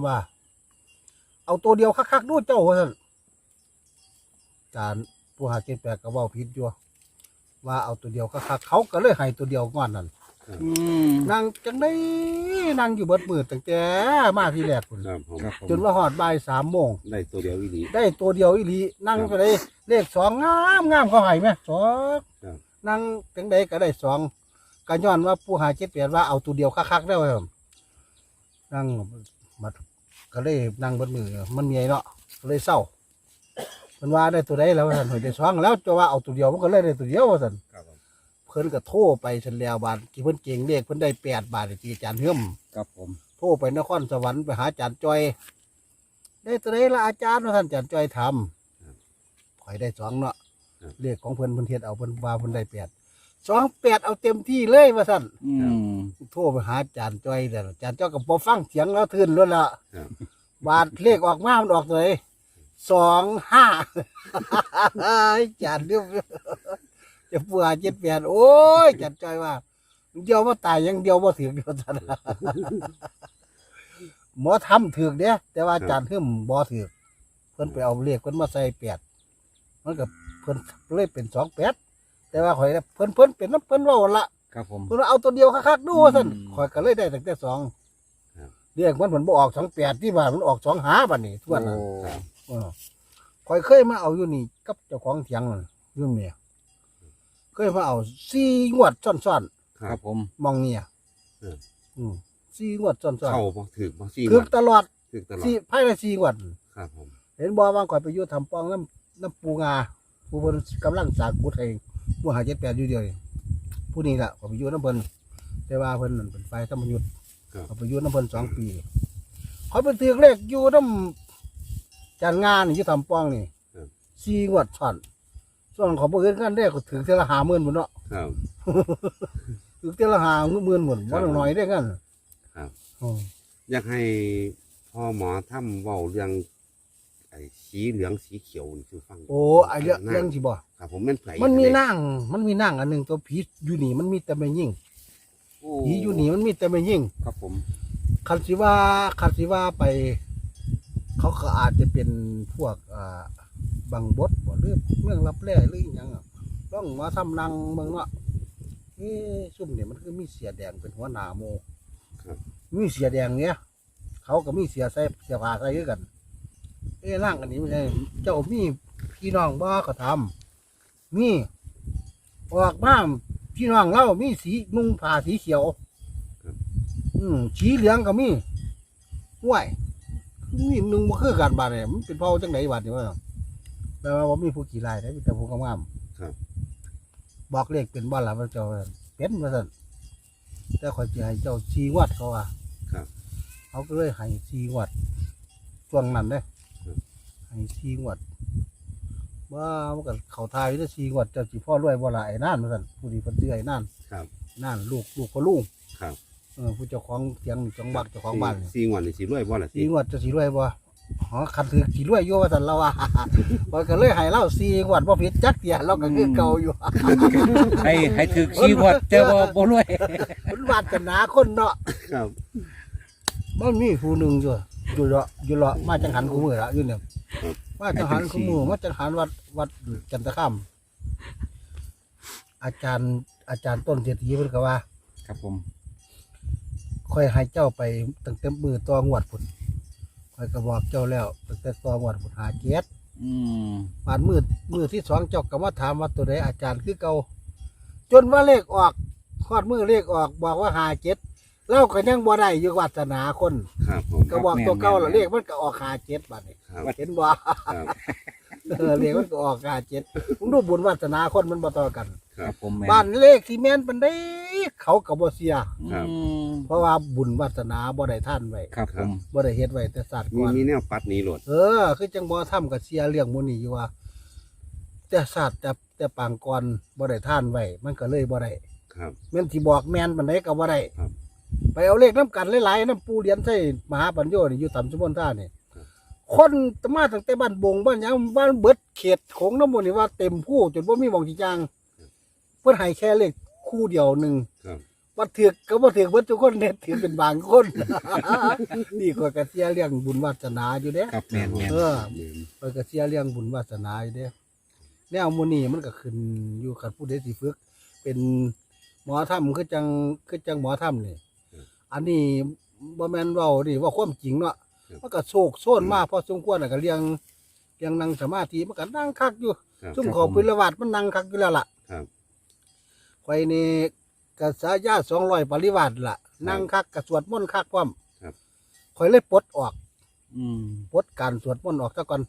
ำว่า เอาตัวเดียวคักๆดูเจ้าว่าซั่นจานผู้หาเจ็ดแปดก็เว้าผิดอยู่ว่าเอาตัวเดียวคักๆเขาก็เลยให้ตัวเดียวก่อนนั่นอืมนั่งจังได้นั่งอยู่เบิดมือตั้งแต่มาที่แรกพุ่นครับผมครับผมจนว่าหอดบ่ายสามโมง ได้ตัวเดียวอีหลี ได้ตัวเดียวอีหลีนั่งไปเลยเลขสองงามงามเขาให้ไหมสองครับ นั่งจังได้ก็ได้สองก็ย้อนว่าผู้หาเจ็ดเปลี่ยนว่าเอาตัวเดียวคักๆได้ไว้ครับนั่งมา ก็เลยนั่งบนมือมันเมียเนาะก็เลยเศร้ามันว่าได้ตัวใดแล้วว่าสันหอยได้สองแล้วจะว่าเอาตัวเดียวมันก็เลยได้ตัวเดียวว่าสันครับผมเพิ่นก็โทรไปฉันแล้วบาทกี่เพิ่นเก่งเลขเพิ่นได้แปดบาทที่อาจารย์เฮื่อมครับผมโทรไปนครสวรรค์ไปหาอาจารย์จอย ได้ตัวใดละอาจารย์ว่าท่านอาจารย์จอยทำข่อยได้สองเนาะเลขของเพิ่นเพิ่นเทียดเอาเพิ่นว่าเพิ่นได้แปด สองแปดเอาเต็มที่เลยว่าท่านอืมโทรไปหาอาจารย์จอยแต่อาจารย์จอยกับพอฟังเสียงแล้วทื่นแล้วล่ะครับ บาทเลขออกมามันออกเลยสองห้าอาจารย์เรื่องจะปัวเจ็ดแปดโอ้ยอาจารย์จอยว่าเดียวว่าตายอยังเดียวว่าถึงเดียวท่านหมอทำถือกเด้แต่ว่าอาจารย์เพิ่มบ่ถือกเพิ่นไปเอาเลขเพิ่นมาใส่แปดมันก็เพิ่นเลยเป็นสองแปด แต่ว่าข่อยน่ะเพิ่นเพิ่นเป็นน้ำเพิ่นเว่าหั่นละครับผม เพิ่นว่าเอาตัวเดียวคักๆดูว่าซั่นอืมข่อยก็เลยได้ตั้งแต่สองครับ เรียกมันเพิ่นบ่ออกสองแปดที่ว่ามันออกสองหาบัดนี้ทั่วน่ะโอ้เออข่อยเคยมาเอาอยู่นี่กับเจ้าของเถียงนั่นอยู่เนี่ยเคยมาเอาสี่งวดซ้อนครัครับบผม ๆมองเนี่ยเออ อืมสี่งวดซ้อนเข้าบ่ถือบ่ซี่ๆคือตลอดถือตลอดสี่ภายในสี่งวด ครับผม เห็นบ่ว่าข่อยไปอยู่ทำปองน้ำน้ำปูงาผู้เพิ่นกำลังสร้ากกุดให้ ผู้หาเจ็ดแปดอยู่เดียวนี่ผู้นี้ล่ะข่อยไปอยู่น้ำเพิ่นแต่ว่าเพิ่นนั่นเป็นไฟธรรมยุทธ์ครับข่อยไปอยู่น้ำเพิ่นสองปีข่อยไปถือเลขอยู่น้ำจานงานนี่อยู่ทำปองนี่สี่งวดซ้อนส่วนของบ่เฮ็ดงานได้ก็ถือเท่าละห้าหมื่นพุ่นเนาะ ครับ ถือเท่าละห้าหมื่นพุ่นบ่น้อยๆได้กันครับอืมอยากให้พ่อหมอทำเว้าเรื่อง ไอ้สีเหลืองสีเขียวนี่คือฟังโอ้ไอ้เรื่องเรื่องสิบ่ครับผมแม่นไผมันมีนางมันมีนางอันหนึงตัวผีอยู่นี่มันมีแต่แม่ยิ่งโอ้ผีอยู่นี่มันมีแต่แม่ยิ่งครับผมคันสิว่าคันสิว่าไป เขาก็อาจจะเป็นพวกอ่าบางบดบ่หรือเมืองรับแร่หรืออหยังอะต้องมาทำนังเมืองเนาะเอ้ซุ่มเนี่ยมันคือมีเสียแดงเป็นหัวหน้าโม ครับ มีเสียแดงเนี้ยเขาก็มีเสียใส่เสียผ้าใส่ด้วยกัน เอ้ร่างอันนี้ไม่ใช่เจ้ามีพี่น้องบ้าก็ทำมีออกมาพี่น้องเล่ามีสีนุ่งผ้าสีเขียว อืมสีเหลืองก็มีห้วยมีหนึ่งมาคือการบาดเนี่ยมันเป็นเผาจังไหนบาดเนี่ยว่าแปลว่าบ่มีผู้ขี่ลายได้มีแต่ผู้งามๆครับ บอกเลขเป็นบ้านหลังพระเจ้าว่าเป็นมาสั่นแต่ขอยจะให้เจ้าชีวัดเขาว่าครับ เขาก็เลยให้ชีวัดช่วงนั้นเด้ครับ ให้ชีวัดว่ามันก็เขาทายอยู่ที่ชีวัดเจ้าจีพ่อรวยบ่ละไอ้นั่นมาสั่นผู้ดีเพิ่นชื่อไอ้นั่นครับ นั่นลูกลูกพ่อลุงครับเออผู้เจ้าของเสียงจังหวัดเจ้าของบ้านนี่สีงวดนี่สิรวยบ่ล่ะชีสิวัดจะสีรวยบ่หอคันถือสีรวยอยู่ว่าสั่นเราว่ามันก็เลยให้เล่าชีวัดบ่ผิดจักเดียเราก็คือเก่าอยู่ ให้ให้ถึกชีวัดแต่ว่าบ่รวย มันวาสนาคนเนาะครับ มันมีผู้หนึ่งอยู่ อยู่เลาะอยู่เลาะมาจังหันคู่มือละอยู่เนี่ยมาจังหันคู่มือมาจังหันวัดวัดจันทคามอาจารย์อาจารย์ต้นเศรษฐีเพิ่นก็ว่า ครับผมค่อยให้เจ้าไปตั้งแต่มือตัวงวดพุ่นค่อยก็บอกเจ้าแล้วตั้งแต่ตัวงวดพุ่นหาเกียรติอืมปานมือมือที่สองเจ้าก็มาถามว่าตัวใดอาจารย์คือเก่าจนว่าเลขออกคลอดมือเลขออก บอกว่าหาเจ็ด เล่าก็ยังบ่ได้อยู่วาสนาคนครับผมก็บอกตัวเก่าและเลขมันก็ออกหาเจ็ดบาทนี่ครับเห็นบ่ครับเออเลขมันก็ออกหาเจ็ดมึงดูบุญวาสนาคนมันบ่ต่อกัน ครับผมแม่บ้านเลขที่แม่นเป็นได้เขาก็บ่เสีย ครับอืมเพราะว่าบุญวาสนาบ่ได้ท่านไว้ครับผม บ่ได้เฮ็ดไว้แต่ศาสตร์มีก่อน มีแนวปัดหนี้โหลด เออ คือจังบ่ทำกับเสียเรื่องหมู่นี้อยู่ว่า แต่ศาสตร์แต่แต่ปางก่อนบ่ได้ท่านไว้มันก็เลยบ่ได้ครับ แม่นที่บอกแม่นปานใดก็บ่ได้ครับ ไปเอาเลขน้ำกันหลายๆน้ำปูเหรียญใส่มหาปัญโยนี่อยู่สามชั่วโมงท่านี่ครับคนตมาตั้งแต่บ้านบงบ้านหยังบ้านเบิดเขตของน้ำมันนี่ว่าเต็มผู้จนว่ามีหมองจีจางเพื่อให้แค่เลขคู่เดียวหนึ่งครับบปัดถือกก็บ่ถือกเบิดทุกคนเนี่ยถือเป็นบางคน นี่ข่อยก็เสียเรื่องบุญวาสนาอยู่เด้ ครับแม่นแม่นเออข่อยก็เสียเรื่องบุญวาสนาอยู่เด้แนวหมื้นี้มันก็ขึ้นอยู่กับผู้ใดสิฝึก เป็นหมอถ้ำคือจังคือจังหมอถ้ำนี่ อันนี้บ่แม่นเว้านี่ว่าความจริงเนาะครับมันก็โศกโซนมาพอสมควรแล้วก็เรียงเรียงนั่งสมาธิมันก็นั่งคักอยู่ครับซุ่มเขอปิรวัตมันนั่งคักอยู่แล้วล่ะครับ ข่อยนี่ก็สายา200ปริวัติล่ะนั่งคักก็สวดมนต์คักพร้อมครับ ข่อยเลยปลดออก อืมปลดการสวดมนต์ออกซะก่อน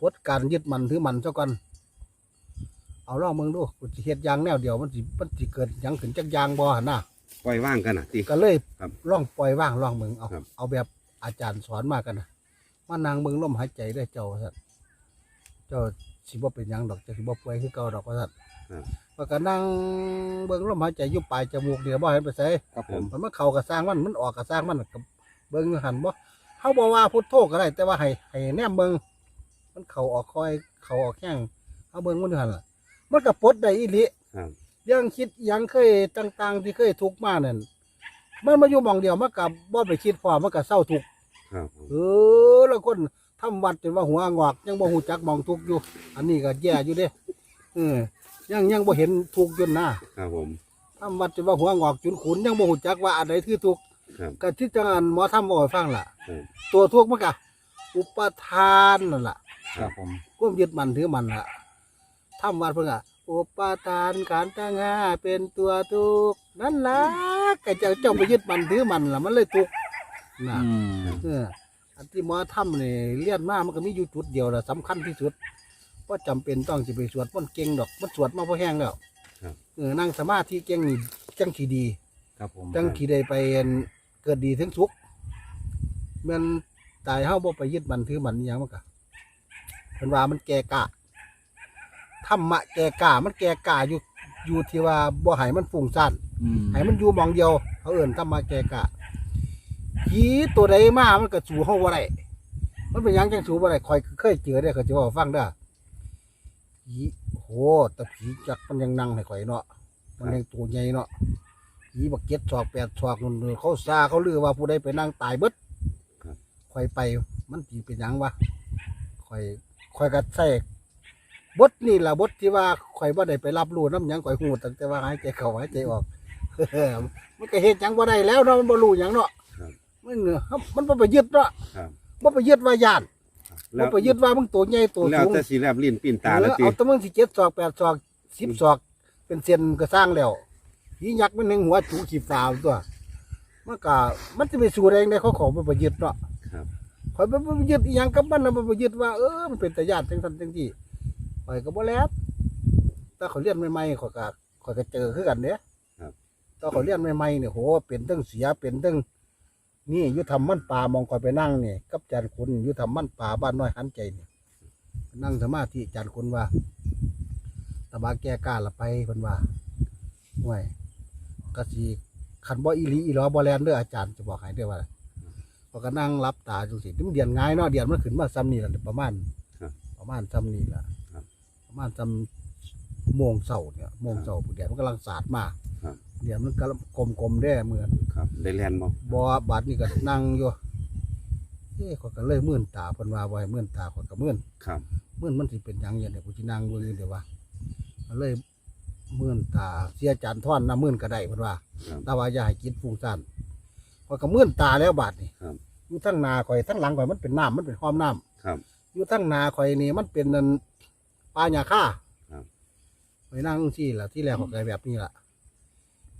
ปลดการยึดมันถือมันซะก่อน เอาลองมึงดูกูสิเฮ็ดอย่างแนวเดียวมันสิมันสิเกิดหยังขึ้นจักอย่างบ่หั่นน่ะ ปล่อยว่างกันอะติ ก็เลยครับล่องปล่อยว่างล่องมึงเอาครับ เอาเอาแบบอาจารย์สอนมากันนะมานางมึงลมหายใจได้เจ้าสัตว์เจ้าสิบ่เป็นหยังดอกเจะสิบ่ป่วยคือเก่าดอกว่าสัตว์ครับว่าก็นั่งเบิ่งลมหายใจอยู่ปลายจมูกเนี่ยบ่เห็นไปไสครับผมมันมาเข้ากระสร้างมันมันออกกระสร้างมันก็เบิ่งอยู่หันบ่เฮาบ่ว่าพุทโธก็ได้แต่ว่าให้ให้แนมเบิ่งมันเข้าออกคอยเข้าออกแข้งเฮาเบิ่งมันอยู่หั่นล่ะมันก็ปลดได้อีหลี ครับ ยังคิดหยังเคยต่าง ๆ ที่เคยทุกข์มานั่นมันมาอยู่หมองเดียวมันกับบ่ไปคิดพอมันก็เศร้าทุกข์ครับผมเออแล้วคนทำวัดจนว่าหัวงอก ยังบ่ฮู้จักหมองทุกข์อยู่ อันนี้ก็แย่อยู่เด้เออยังยังบ่เห็นทุกข์จนนะครับผม ทำวัดจนว่าหัวงอกจุนขุนยังบ่ฮู้จักว่าอันใดคือทุกข์ครับก็ที่จังอันหมอทำบ่ให้ฟังล่ะ ครับตัวทุกข์มันก็อุปทานนั่นล่ะ ครับผมความยึดมันถือมันล่ะทำวัดเพิ่นอะ อุปทานการตั้งหาเป็นตัวทุกข์นั่นล่ะก็เจ้าเจ้าไปยึดมันถือมันล่ะมันเลยทุกข์น่ะอืมเอออันที่หมอทำนี่เลียนมามันก็มีอยู่จุดเดียวแหละสำคัญที่สุดเพราะจำเป็นต้องจะไปสวดมันเก่งดอกมันสวดมาพอแห้งแล้วครับ เออนั่งสมาธิเก่งนี่จังขีดี ครับผมจังขีได้ไปเกิดดีถึงสุขแมันตายเฮาบ่ไปยึดมันถือมันอหยังมันก็เพิ่นว่ามันแก่กะ ธรรมะแก่กะมันแก่กะอยู่อยู่ที่ว่าบ่ให้มันฟุ้งซ่านอืมให้มันอยู่หมองเดียวเขาเอิ่นทำมาแกกะผีตัวใดมามันก็สู่เฮาบ่ได้มันเป็นหยังจังสู่บ่ได้คอยเคยเจอได้เขาจะว่าฟังเด้อผีโหแต่ผีจักมันยังนั่งให้ข่อยเนาะมันยังตัวใหญ่เนาะผีบักเก็ดศอกแปดศอกนู่นๆเขาซาเขาลือว่าผู้ใดไปนั่งตายเบิดครับ ข่อยไปมันสิเป็นหยังวะข่อยข่อยก็ใส่ บทนี่ล่ะบทที่ว่าข่อยบ่ได้ไปรับรู้น้ำหยังข่อยหูตั้งแต่ว่าหายใจเข้าหายใจออก มันก็เฮ็ดหยังบ่ได้แล้วเนาะมันบ่รู้หยังเนาะครับมันเนอะมันบ่ไปยึดเนาะครับ บ่ไปยึดว่าย่านแล้บ่วไปยึดว่ามึงตัวใหญ่ตัวแล้วสูงแต่สีแลบลิ้นปีนตาเอแล้วอติเอาแต่มึงสิเจ็ดศอกแปดศอกสิบศอกเป็นเส้นก็สร้างแล้วผียักษ์มันหนึ่งหัวจูขีฟ้าตัวมันก็มันจะไปสู่แรงได้เขาขอบ่ไปยึดเนาะ ครับ ข่อยบ่ไปยึดอีหยังกับมันน่ะบ่ไปยึดว่าเออมันเป็นตาญาติจังซั่นจังซี่ ข่อยก็บ่แล้วแต่เขาเรียนใหม่ๆข่อยก็ข่อยก็เจอคือกันเด้ครับ ตอนเขาเรียนใหม่ๆเนี่ยโหเป็นตั้งเสียเป็นตั้งนี่อยุทธรรมมันป่ามองคอยไปนั่งเนี่ยกับจานคุณอยุทธรรมมันป่าบ้านน้อยหันใจเนี่ยนั่งสมาธิจานคุณว่าตะบาแก้กล้าละไปเพิ่นว่าห่วยกะสีขันบ่อีหลีอีหลอบ่แลนเด้ออาจารย์จะบอกให้เด้อว่าพอก็นั่งรับตาจังสิมันเดียนง่ายเนาะเดียนมันขึ้นมาซ้ำนี่ล่ะประมาณ ครับ ประมาณซ้ำนี่ล่ะครับ ประมาณซ้ำโมงเสาเนี่ยโมงเสาเดียนมันกำลังสาดมาครับ เดี๋ยวมันก็กลมๆได้เหมือนครับได้แลนบ่บอบาดนี่ก็นั่งอยู่เอ้ขอยก็เลยมื่นตาเพิ่นว่าบ่ให้มื่นตาขอยก็มื่นครับมื่นมันสิเป็นหยังอย่างเดี๋ยวกูสินั่งเบิ่งอยู่เดี๋ยวว่าก็เลยมื่นตาเสียจานท่อนน้ำมื่นก็ได้เพิ่นว่า ครับแต่ว่าอย่าให้กินฟุ้งซ่านขอยก็มื่นตาแล้วบาดนี่ครับ อยู่ทั้งหนาข่อยทั้งหลังข่อยมันเป็นน้ำมันเป็นห้อมน้ำครับอยู่ทั้งหนาข่อยนี่มันเป็นนั่น ปลาหญ้าค่าครับ ไปนั่งที่ล่ะที่แรกข่อยก็แบบนี้ล่ะ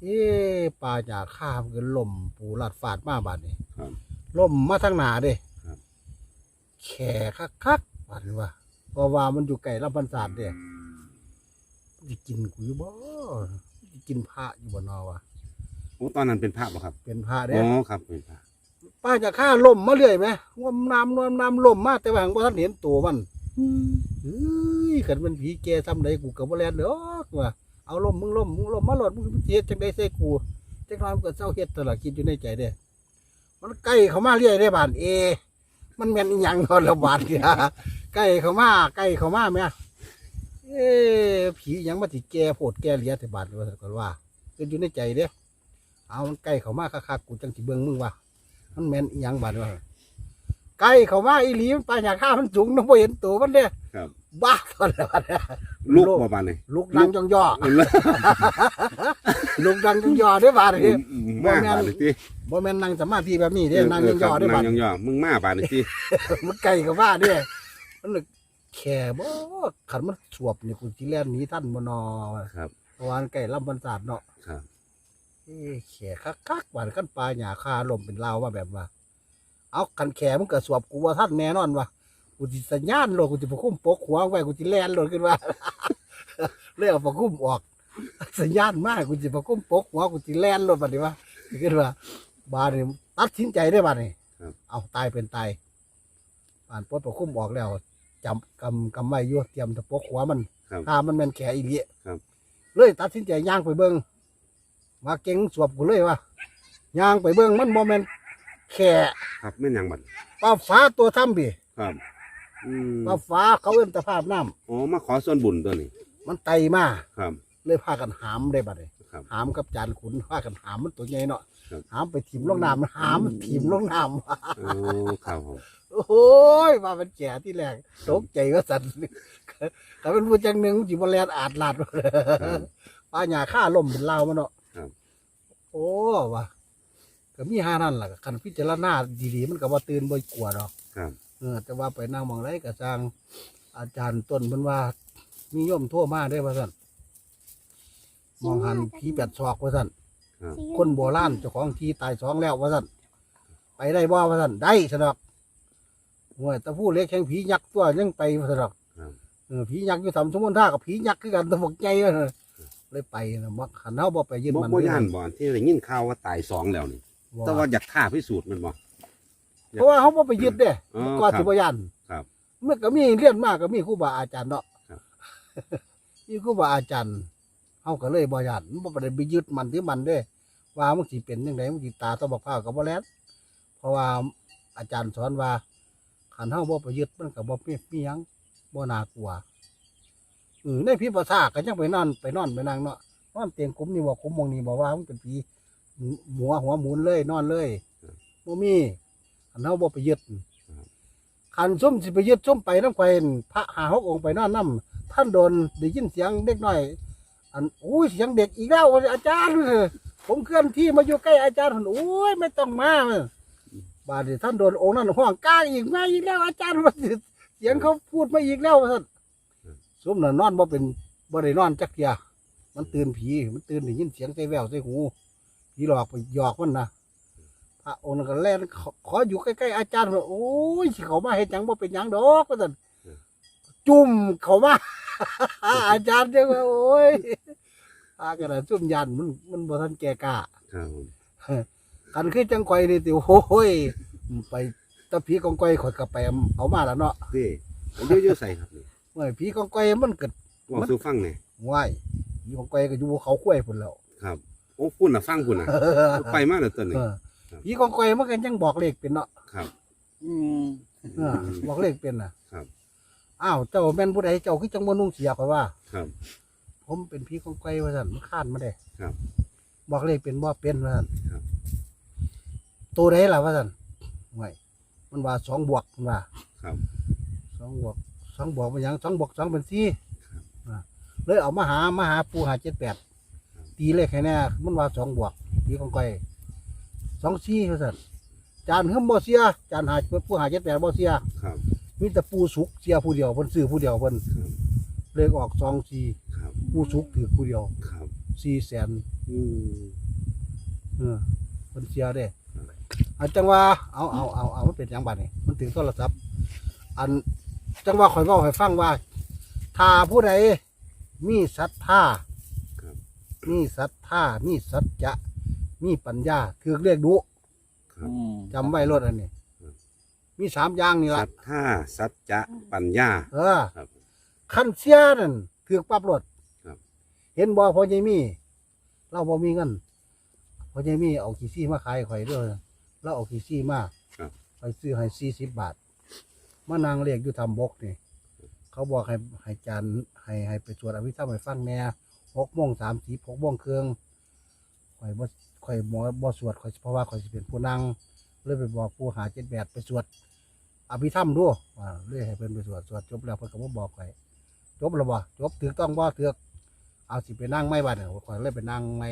เอ๊ะปลาหญ้าค่ามันก็ล่มปูลาดฟาดมาบาดนี่ครับ ล่มมาทางหนาเด้ครับ แข่คักคักๆว่าหรือว่าเพราะว่ามันอยู่ไก่ลำพันศาสตร์เด้มันจะกินกูอยู่บ่มันจะกินพระอยู่บ่นอวะโอ้ตอนนั้นเป็นภาพบ่ครับเป็นพระเด้ อ๋อครับเป็นภาพป้าจะฆ่าล่มมาเรื่อยไหมว่ามน้ำนวมน้ำล่มมาแต่ว่าหังบ่ทันเห็นตัวมันเฮ้ ยขันมันผีแกซ้ำใดกูกับบ่แลนเด้อว่าเอาล่มมึงล่มมึงล่มมาหลอดมึงเฮ็ดจังไดใส่กูจังน้อยมันก็เศร้าเฮ็ดตลอดคิดอยู่ในใจเด้มันใกล้เขามาเรื่อยได้บานเอ มันแม่นอีหยังนอนละบาดเนี่ยใกล้เขามาใกล้เขามาแม่เอ้ผีหยังมาติแกโพดแกเหลียแต่บาดว่าก่อนว่าเอคืออยู่ในใจเด้เอามันใกล้เข้ามาคักๆกูจังสิเบิ่งมึงว่ามันแม่นอีหยังบาดว่า ใกล้เข้ามาอีหลีมันปลาหยาค่ามันสูงน้องบ่เห็นตัวมันเด้ครับ บ้าตอนแล้วเนี่ยลูกประมาณนี้ลูกดังจองย่อเออแล้วลูกดังจองย่อเด้อบาดนี้มาบาดนี้ติบ่แม่นนั่งสมาธิแบบนี้เด้นั่งจองย่อเด้อบาด นั่งย่อๆมึงมาบาดนี้ติมันไกลกับว่าเด้มันเลยแค่บ่ขันมันสวบนี่กูสิแล่นหนีท่านบ่นอครับ เพราะว่ามันใกล้ลำบรรศาสตร์เนาะครับ เอ้แข่คักๆบาดคันปลาหญ้าคาลมเป็นลาวว่าแบบว่า เอาคันแขมันก็สวบกูว่าท่านแน่นอนว่ากูสิสัญญาณโลดกูสิประคุ้มปกหัวไว้กูสิแล่นโลดขึ้นว่าเลยเอาประคุ้มออก สัญญาณมากกูสิประคุ้มปกหัวกูสิแล่นโลดบัดนี้ว่าขึ้นว่าบาดนี้ตัดสินใจได้บัดนี้ครับเอาตายเป็นตายอ่านปลดประคุ้มออกแล้วจำกำกำไว้อยู่เตรียมตะปกหัวมันครับถ้ามันแม่นแขอีหลีครับเลยตัดสินใจย่างไปเบิ่งว่าเก่งสวบกูเลยว่าย่างไปเบิ่งมันบ่แม่น แขครับแม่นหยังบัดปลาฟ้าตัวถ้ำพี่ครับอืมปลาฟ้าเขาเอิ้นตะภาพน้ำอ๋อมาขอส่วนบุญตัวนี้มันไตมาครับ เลยพากันหามได้บัดนี้ครับ หามกับจานขุนพากันหามมันตัวใหญ่เนาะครับ หามไปถิ่มลงน้ำมันหามมันถิ่มลงน้ำ โอ้ครับผมโอ้ยมาเป็นแก่ที่แรกตกใจว่าสันแต่เป็นผู้จังหนึ่งจิบแลนอาดลาดครับ ป้าหยาฆ่าล่มเป็นลาวมันเนาะครับ โอ้ว่ะ ก็มีห้านั่นแหละคันพิจารณาดีๆมันก็ว่าตื่นบ่กลัวดอกครับ เออแต่ว่าไปนั่งมองไรก็สร้างอาจารย์ต้นเพิ่นว่า มีโย่อมทั่วมาได้อว่าสั่นมองหันผีแปดศอกว่าสั่นครับ คนโบราณเจ้าของที่ตายสองแล้วว่าสั่นไปได้บ่ว่าสั่นได้สนอกห่วยแตะผู้เล็กแข่งผียักษ์ตัวยังไปว่าสนอกครับ เออผียักษ์อยู่สามสมุนท่ากับผียักษ์คือกันตะบกใจว่าซั่นเลยไปนะมักขันเฮาบ่ไปยึดบ่มันบ่ย่านบ่ที่ได้ยินข่าวว่าตายสองแล้วนี่บ่ แต่ว่าอยากฆ่าพิสูจน์มันบ่ เพราะว่าเฮาบ่ไปยึดเด้อ๋อก็ครับสิบ่ยันครับ เมื่อก็มีเรียนมากก็มีครูบาอาจารย์เนาะครับ มีครูบาอาจารย์เฮาก็เลยบ่ยันบ่ได้ไปยึดมันที่มันเด้ว่ามันสิเป็นจังไดมันสิตาตะบักพร้าวก็บ่แล่นเพราะว่าอาจารย์สอนว่าคันเฮาบ่ไปยึดมันก็บ่มีมีหยังบ่น่ากลัวอือในพิภาษาก็ยังไปนอนไปนอนไปนั่งเนาะนอนเตียงกุมนี่บ่กุมหมองนี่บ่ว่ามันเป็นผี หัวหัวหมุนเลยนอนเลยบ่มีคันเฮาบ่ไปยึดคันซุ่มสิไปยึดซุ่มไปนำไปพระหาหกองค์ไปนอนนํท่านโดนได้ยินเสียงเด็กน้อย อันอุ้ยเสียงเด็กอีกแล้วอาจารย์ผมเคลื่อนที่มาอยู่ใกล้อาจารย์ผมโอ้ยไม่ต้องมาบาดนี้ท่านโดนองค์นั้นห้องกล้าอีกมาอีกแล้วอาจารย์ว่าเสียงเขาพูดมาอีกแล้วท่านสมน่ะนอนบ่เป็นบ่ได้นอนจักเทียมันตื่นผีมันตื่นได้ยินเสียงใส่แววใส่หู ผีหลอกไปหยอกมันนะพระองค์นั้นก็แล่นขอขออยู่ใกล้ๆอาจารย์ว่าโอ้ยสิเขามาเฮ็ดหยังบ่เป็นหยังดอกว่าซั่นจุ่มเขามา อาจารย์เจ้าว่าโอ้ยอากระดาษซุ่มยันมันมันบ่ทันแก่กล้า ครับผมคันคือจังไกวนี่ติโอ้ยไปตะผีกองไกวข่อยก็ไปเอามาแล้วเนาะเด้อายุอยู่ใส่ครับนี่เมื่อผีกองไกวมันก็เว่าสู่ฟังแหน่ว่ายผีกองไกวก็อยู่ภูเขาคุ้ยพุ่นแล้วครับโอ้พุ่นน่ะฟังพุ่นน่ะไปมาแล้วตัวนี้เออผีกองไกวมันก็ยังบอกเลขเป็นเนาะครับ อืมเออบอกเลขเป็นน่ะอ้าวเจ้าแม่นผู้ใดเจ้าคือจังบ่นุ่งเสียข่อยว่า ครับ ผมเป็นผีกองไกวว่าซั่นมันคร้านมาได้ครับบอกเลขเป็นบ่เป็นว่าซั่นครับ ตัวใดล่ะว่าซั่นห่วยมันว่าสองบวกมันว่า ครับ สองบวกสองบวกเป็นหยังสองบวกสองเป็นสี่ครับ อ่าเลยเอามาหามาหาปูหาเจ็ดแปด ตีเลขให้แน่มันว่าสองบวกตีของก้อยสองสี่เขาสั่นจานเฮิมบ่เสียจานหาปูหาเจ็ดแปดบ่เสียครับ มีแต่ปูสุกเสียผู้เดียวเพิ่นซื้อผู้เดียวเพิ่นครับเลขออกสองสี่ครับปูสุกถือผู้เดียวครับสี่แสนอืมเออเพิ่นเสียเด้อันจังว่าเอาเอาเอาเอามันเป็นหยังบัดนี่มันถึงโทรศัพท์อันจังว่าข่อยเว้าให้ฟังว่าถ้าผู้ใดมีศรัทธาครับ มีศรัทธามีสัจจะมีปัญญา คือเรียกดุครับ อืมจำไว้รถอันนี้ ครับ มีสามอย่างนี่ศละรัทธาสัจจะปัญญา เออครับคันเสียนั่นถือปั๊บรถครับ เห็นบ่พอใจมี เราบ่มีเงินพอใจมีเอาขี้ซี่มาขายข่อยเด้วยเราเอาขี้ซี่มาครับข่อยซื้อให้สี่สิบบาทมานางเรียกอยู่ทำบกนี่เขาบอกให้ให้จานให้ให้ไปสวดอภิธรรมให้ฟังแหน่ หกโมงสามสิบหกโมงเครื่องข่อยบ่ข่อยหมอบ่สวดข่อยเพราะว่าข่อยสิเป็นผู้นั่งเลยไปบอกผู้หาเจ็ดแปดไปสวดอภิธรรมดูอ่าเลยให้เพิ่นไปสวดสวดจบแล้วเพิ่นก็บ่บอกข่อยจบแล้วบ่จบถือต้องบ่ถูกเอาสิไปนั่งไม่บัดข่อยเลยไปนั่งไม่